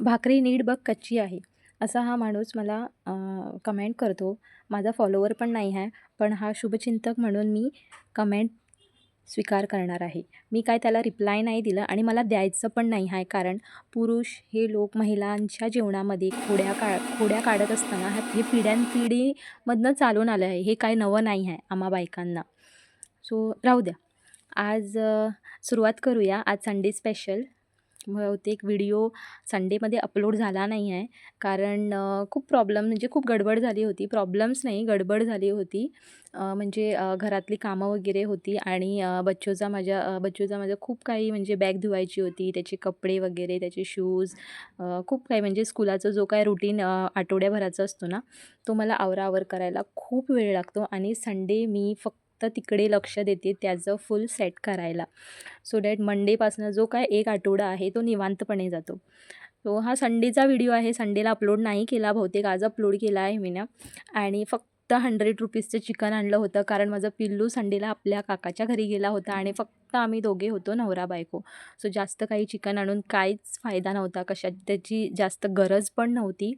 भाकरी नीट बघ कच्ची आहे. असा हा माणूस मला कमेंट करतो. माझा फॉलोवर पण नाही आहे पण हा शुभचिंतक म्हणून मी कमेंट स्वीकार करणार आहे. मी काय त्याला रिप्लाय नाही दिलं आणि मला द्यायचं पण नाही आहे कारण पुरुष हे लोक महिलांच्या जीवनामध्ये खोड्या का खोड्या काढत असताना हे पिढ्यानपिढीमधनं चालून आलं आहे. हे काय नवं नाही आहे आम्हा बायकांना. सो राहू द्या. आज सुरुवात करूया. आज संडे स्पेशल बहुतेक व्हिडिओ संडेमध्ये अपलोड झाला नाही आहे. कारण खूप प्रॉब्लेम म्हणजे खूप गडबड झाली होती. प्रॉब्लेम्स नाही गडबड झाली होती. म्हणजे घरातली कामं वगैरे होती आणि बच्चूचा माझ्या बच्चूचा माझा खूप काही म्हणजे बॅग धुवायची होती त्याचे कपडे वगैरे त्याचे शूज खूप काही म्हणजे स्कुलाचा जो काय रुटीन आठवड्याभराचा असतो ना तो मला आवराआवर करायला खूप वेळ लागतो आणि संडे मी फक्त फक्त तिकडे लक्ष देते त्याचं फुल सेट करायला. सो डॅट मंडेपासून जो काय एक आठवडा आहे तो निवांतपणे जातो. सो हा संडेचा व्हिडिओ आहे. संडेला अपलोड नाही केला बहुतेक आज अपलोड केला आहे मी ना आणि फक्त फक्त हंड्रेड रुपीजचं चिकन आणलं होतं. कारण माझं पिल्लू संडेला आपल्या काकाच्या घरी गेला होता आणि फक्त आम्ही दोघे होतो नवरा बायको. सो जास्त काही चिकन आणून काहीच फायदा नव्हता कशात. त्याची जास्त गरज पण नव्हती.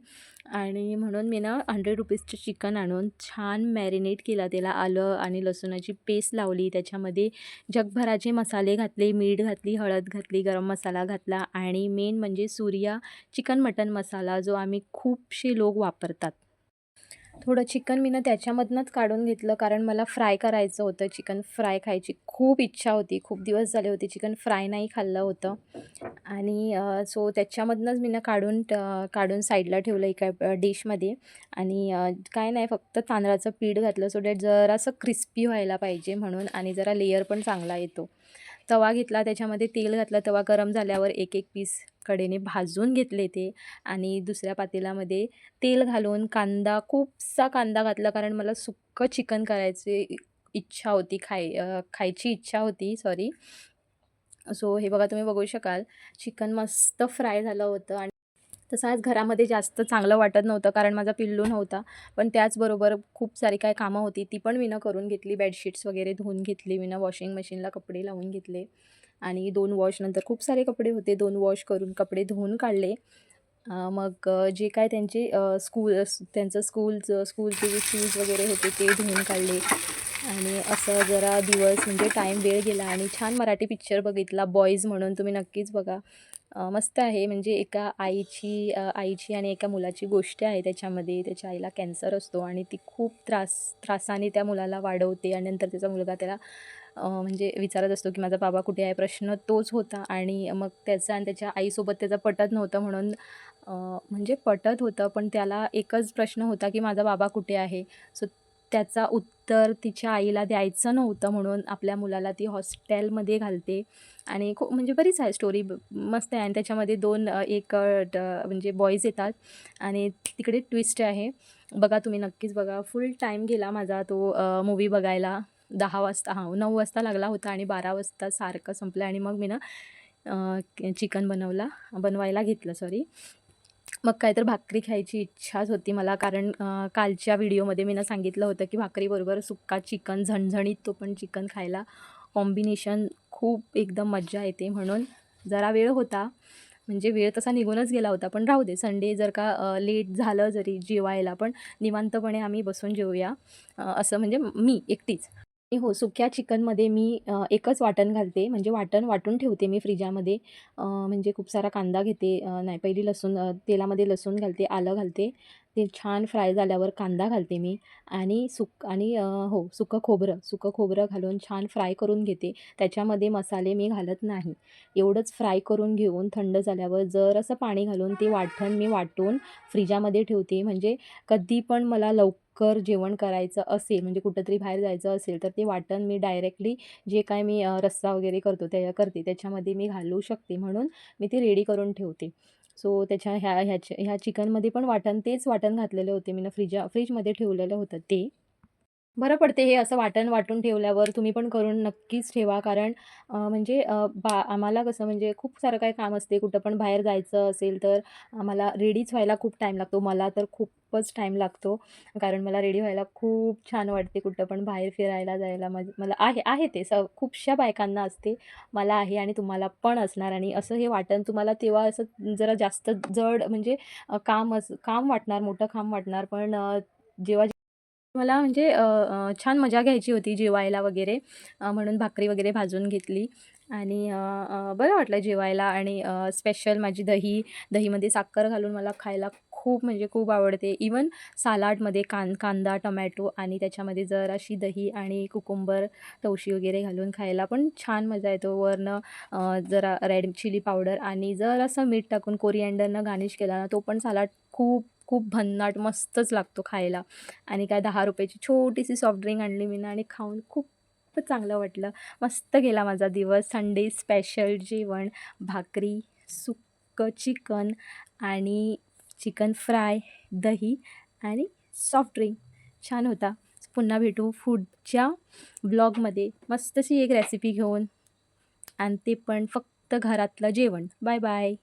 आणि म्हणून मी ना हंड्रेड रुपीजचं चिकन आणून छान मॅरिनेट केला. त्याला आलं आणि लसूणाची पेस्ट लावली. त्याच्यामध्ये जगभराचे मसाले घातले मीठ घातली हळद घातली गरम मसाला घातला. आणि मेन म्हणजे सूर्या चिकन मटन मसाला जो आम्ही खूपशे लोक वापरतात. थोडं चिकन मी ना त्याच्यामधनंच काढून घेतलं कारण मला फ्राय करायचं होतं. चिकन फ्राय खायची खूप इच्छा होती. खूप दिवस झाले होते चिकन फ्राय नाही खाल्लं होतं. आणि सो त्याच्यामधनंच मी ना काढून काढून साईडला ठेवलं एका डिशमध्ये. आणि काय नाही फक्त तांदळाचं पीठ घातलं सो डेट जरासं क्रिस्पी व्हायला पाहिजे म्हणून आणि जरा लेयर पण चांगला येतो. तवा घेतला त्याच्यामध्ये तेल घातलं तवा गरम झाल्यावर एक एक पीस कडेने भाजून घेतले ते आणि दुसऱ्या पातेल्यामध्ये तेल घालून कांदा खूपसा कांदा घातला कारण मला सुक्कं चिकन करायचे इच्छा होती खाय खायची इच्छा होती सॉरी सो हे बघा तुम्ही बघू शकाल. चिकन मस्त फ्राय झालं होतं आणि तसं आज घरामध्ये जास्त चांगलं वाटत नव्हतं कारण माझा पिल्लू नव्हता. पण त्याचबरोबर खूप सारी काय कामं होती ती पण मीनं करून घेतली. बेडशीट्स वगैरे धुवून घेतली मीनं वॉशिंग मशीनला कपडे लावून घेतले. आणि दोन वॉशनंतर खूप सारे कपडे होते. दोन वॉश करून कपडे धुवून काढले. मग जे काय त्यांचे स्कूल त्यांचं स्कूलचं स्कूलचे जे शूज वगैरे होते ते धुवून काढले. आणि असं जरा दिवस म्हणजे टाईम वेळ गेला आणि छान मराठी पिक्चर बघितला. बॉईज म्हणून तुम्ही नक्कीच बघा. मस्त आहे. म्हणजे एका आईची आईची आणि एका मुलाची गोष्ट आहे त्याच्यामध्ये. त्याच्या आईला कॅन्सर असतो आणि ती खूप त्रास त्रासाने त्या मुलाला वाढवते आणि नंतर त्याचा मुलगा त्याला म्हणजे विचारत असतो की माझा बाबा कुठे आहे? प्रश्न तोच होता आणि मग त्याचा आणि त्याच्या आईसोबत त्याचा पटत नव्हतं म्हणून म्हणजे पटत होतं पण त्याला एकच प्रश्न होता की माझा बाबा कुठे आहे? सो त्याचा उत्तर तिच्या आईला द्यायचं नव्हतं म्हणून आपल्या मुलाला ती हॉस्टेलमध्ये घालते. आणि खूप म्हणजे बरीच आहे स्टोरी मस्त आहे. आणि त्याच्यामध्ये दोन एक म्हणजे बॉईज येतात आणि तिकडे ट्विस्ट आहे. बघा तुम्ही नक्कीच बघा. फुल टाईम गेला माझा तो मूवी बघायला. दहा वाजता हां नऊ वाजता लागला होता आणि बारा वाजता सारखं संपलं आणि मग मी ना चिकन बनवला बनवायला घेतलं सॉरी मग काय तर भाकरी खायची इच्छाच होती मला कारण कालच्या व्हिडिओमध्ये मी ना सांगितलं होतं की भाकरीबरोबर सुक्का चिकन झणझणीत तो पण चिकन खायला कॉम्बिनेशन खूप एकदम मज्जा येते म्हणून. जरा वेळ होता म्हणजे वेळ तसा निघूनच गेला होता पण राहू दे संडे जर का लेट झालं जरी जेवायला पण निवांतपणे आम्ही बसून जेवूया असं म्हणजे मी एकटीच. हो सुक्या चिकनमध्ये मी एकच वाटण घालते. म्हणजे वाटण वाटून ठेवते मी फ्रीजामध्ये. म्हणजे खूप सारा कांदा घेते. नाही पहिली लसूण तेलामध्ये लसूण घालते आलं घालते. ते छान फ्राय झाल्यावर कांदा घालते मी आणि सुक आणि हो सुकं खोबरं सुकं खोबरं घालून छान फ्राय करून घेते. त्याच्यामध्ये मसाले मी घालत नाही. एवढंच फ्राय करून घेऊन थंड झाल्यावर जर असं पाणी घालून ते वाटण मी वाटून फ्रीजामध्ये ठेवते. म्हणजे कधी पण मला लवकर जेवण करायचं असेल म्हणजे कुठंतरी बाहेर जायचं असेल तर ते वाटण मी डायरेक्टली जे काय मी रस्सा वगैरे करतो त्या करते. त्याच्यामध्ये मी घालू शकते म्हणून मी ते रेडी करून ठेवते. सो त्याच्या ह्या ह्याच्या ह्या चिकनमध्ये पण वाटण तेच वाटण घातलेले होते मी ना फ्रीजा फ्रीजमध्ये ठेवलेलं होतं ते. बरं पडते हे असं वाटण वाटून ठेवल्यावर. तुम्ही पण करून नक्कीच ठेवा. कारण म्हणजे बा आम्हाला कसं म्हणजे खूप सारं काही काम असते. कुठं पण बाहेर जायचं असेल तर आम्हाला रेडीच व्हायला खूप टाईम लागतो. मला तर खूपच टाईम लागतो. कारण मला रेडी व्हायला खूप छान वाटते. कुठं पण बाहेर फिरायला जायला मज मला आहे आहे ते स खूपशा बायकांना असते. मला आहे आणि तुम्हाला पण असणार आणि असं हे वाटण तुम्हाला तेव्हा असं जरा जास्त जड म्हणजे काम असं काम वाटणार, मोठं काम वाटणार. पण जेव्हा मला म्हणजे छान मजा घ्यायची होती जेवायला वगैरे म्हणून भाकरी वगैरे भाजून घेतली आणि बरं वाटलं जेवायला आणि स्पेशल माझी दही दहीमध्ये साखर घालून मला खायला खूप म्हणजे खूप आवडते. इवन सालाडमध्ये कां कांदा, टोमॅटो आणि त्याच्यामध्ये जराशी दही आणि कुकुंबर, तवशी वगैरे घालून खायला पण छान मजा येतो. वरनं जरा रेड चिली पावडर आणि जरासं मीठ टाकून कोरिअँडरनं गार्निश केला ना, तो पण सालाड खूप खूप भन्नाट मस्तच लागतो खायला. आणि काय दहा रुपयाची छोटीशी सॉफ्ट ड्रिंक आणली मी आणि खाऊन खूपच चांगलं वाटलं. मस्त गेला माझा दिवस. संडे स्पेशल जेवण, भाकरी, सुक्कं चिकन आणि चिकन फ्राय, दही आणि सॉफ्ट ड्रिंक. छान होता. पुन्हा भेटू फूडच्या ब्लॉगमध्ये मस्त अशी एक रेसिपी घेऊन आणि ते पण फक्त घरातलं जेवण. Bye bye.